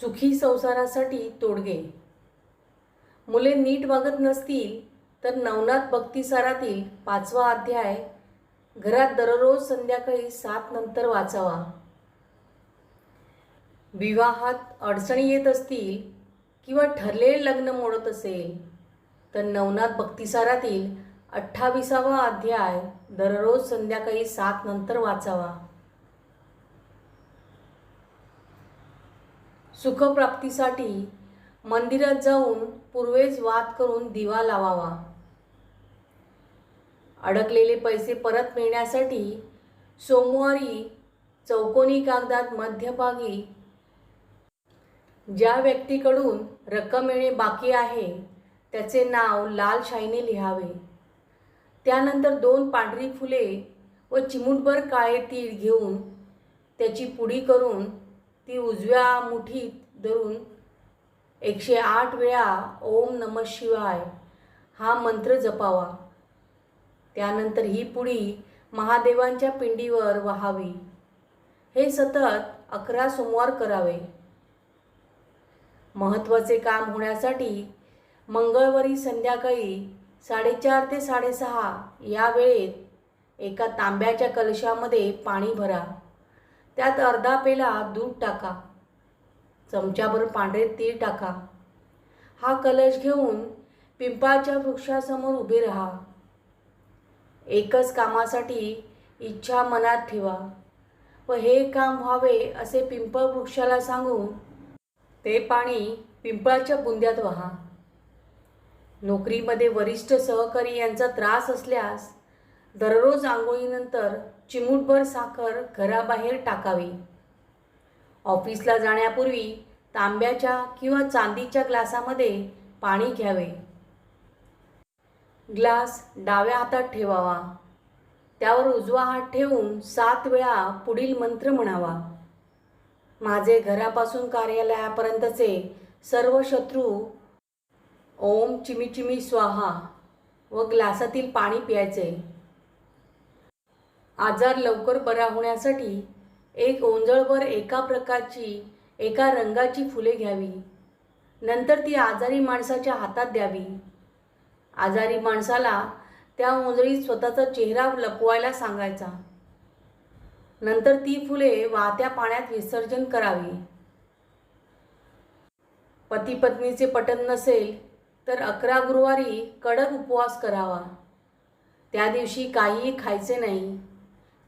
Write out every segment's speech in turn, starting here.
सुखी संसारासाठी तोडगे. मुले नीट वागत नसतील तर नवनाथ भक्तिसारातील पाचवा अध्याय घरात दररोज संध्याकाळी सात नंतर वाचावा. विवाहात अडचणी येत असतील किंवा ठरलेले लग्न मोडत असेल तर नवनाथ भक्तिसारातील अठ्ठावीसावा अध्याय दररोज संध्याकाळी सात नंतर वाचावा. सुखप्राप्तीसाठी मंदिरात जाऊन पूर्वेस वाद करून दिवा लावावा. अडकलेले पैसे परत मिळण्यासाठी सोमवारी चौकोनी कागदात मध्यभागी ज्या व्यक्तीकडून रक्कम येणे बाकी आहे त्याचे नाव लाल शाईने लिहावे. त्यानंतर दोन पांढरी फुले व चिमूटभर काळे तीळ घेऊन त्याची पुडी करून ती उजव्या मुठीत धरून एकशे आठ वेळा ओम नम शिवाय हा मंत्र जपावा. त्यानंतर ही पुडी महादेवांच्या पिंडीवर वहावी. हे सतत अकरा सोमवार करावे. महत्त्वाचे काम होण्यासाठी मंगळवारी संध्याकाळी साडेचार ते साडेसहा या वेळेत एका तांब्याच्या कलशामध्ये पाणी भरा. त्यात अर्धा पेला दूध टाका. चमच्याभर पांढरे तीळ टाका. हा कलश घेऊन पिंपळाच्या वृक्षासमोर उभे राहा. एकच कामासाठी इच्छा मनात ठेवा व हे काम व्हावे असे पिंपळ वृक्षाला सांगून ते पाणी पिंपळाच्या बुंद्यात व्हा. नोकरीमध्ये वरिष्ठ सहकारी यांचा त्रास असल्यास दररोज आंघोळीनंतर चिमूटभर साखर घराबाहेर टाकावी. ऑफिसला जाण्यापूर्वी तांब्याच्या किंवा चांदीच्या ग्लासामध्ये पाणी घ्यावे. ग्लास डाव्या हातात ठेवावा. त्यावर उजवा हात ठेवून सात वेळा पुढील मंत्र म्हणावा. माझे घरापासून कार्यालयापर्यंतचे सर्व शत्रू ओम चिमी चिमी स्वाहा व ग्लासातील पाणी प्यायचे. आजार लवकर बरा होण्यासाठी एक ओंजळभर एका प्रकारची एका रंगाची फुले घ्यावी. नंतर ती आजारी माणसाच्या हातात द्यावी. आजारी माणसाला त्या ओंजळीत स्वतःचा चेहरा लपवायला सांगायचा. नंतर ती फुले वाहत्या पाण्यात विसर्जन करावी. पती पत्नीचे पटन नसेल तर अकरा गुरुवारी कडक उपवास करावा. त्या दिवशी काहीही खायचे नाही.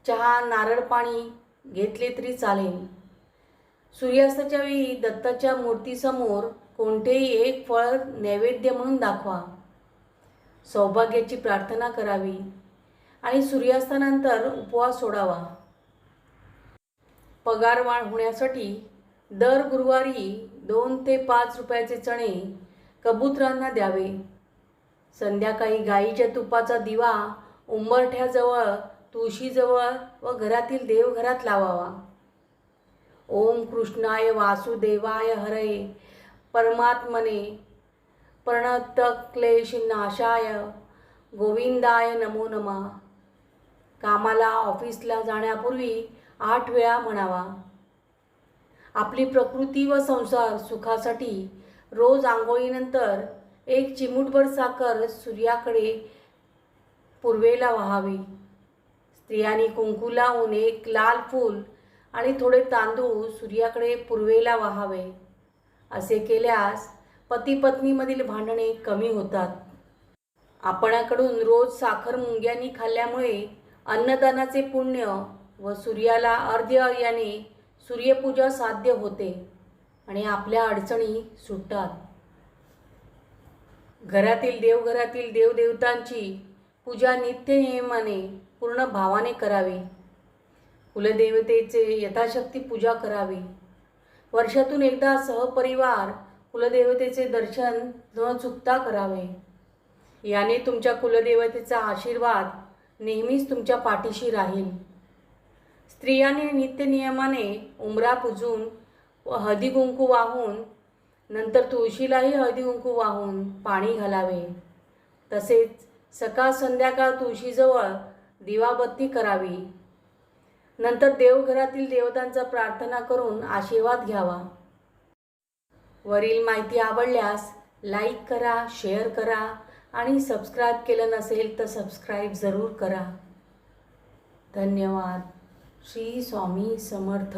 चहा नारळ पाणी घेतले तरी चालेल. सूर्यास्ताच्या वेळी दत्ताच्या मूर्तीसमोर कोणतेही एक फळ नैवेद्य म्हणून दाखवा. सौभाग्याची प्रार्थना करावी आणि सूर्यास्तानंतर उपवास सोडावा. पगारवाढ होण्यासाठी दर गुरुवारी दोन ते पाच रुपयाचे चणे कबुतरांना द्यावे. संध्याकाळी गाईच्या तुपाचा दिवा उंबरठ्याजवळ तुळशीजवळ व घरातील देवघरात लावावा. ओम कृष्णाय वासुदेवाय हरये. परमात्मने प्रणतक्लेश नाशाय गोविंदाय नमो नमा. कामाला ऑफिसला जाण्यापूर्वी आठ वेळा म्हणावा. आपली प्रकृती व संसार सुखासाठी रोज आंघोळीनंतर एक चिमूटभर साखर सूर्याकडे पूर्वेला व्हावी. स्त्रियांनी कुंकू लावून एक लाल फूल आणि थोडे तांदूळ सूर्याकडे पूर्वेला वाहावे. असे केल्यास पती पत्नीमधील भांडणे कमी होतात. आपणाकडून रोज साखर मुंग्यांनी खाल्ल्यामुळे अन्नदानाचे पुण्य व सूर्याला अर्ध्य याने सूर्यपूजा साध्य होते आणि आपल्या अडचणी सुटतात. घरातील देवघरातील देवदेवतांची पूजा नित्य नियमाने पूर्ण भावाने करावी. कुलदेवतेचे यथाशक्ती पूजा करावी. वर्षातून एकदा सहपरिवार कुलदेवतेचे दर्शन न चुकता करावे. याने तुमच्या कुलदेवतेचा आशीर्वाद नेहमीच तुमच्या पाठीशी राहील. स्त्रियांनी नित्यनियमाने उमरा पुजून व हळदीकुंकू वाहून नंतर तुळशीलाही हळदीकुंकू वाहून पाणी घालावे. तसेच सकाळ संध्याकाळ तुळशीजवळ दिवाबत्ती करावी. नंतर देवघरातील देवतांचा प्रार्थना करून आशीर्वाद घ्यावा. वरील माहिती आवडल्यास लाईक करा शेअर करा आणि सबस्क्राईब केलं नसेल तर सबस्क्राईब जरूर करा. धन्यवाद. श्री स्वामी समर्थ.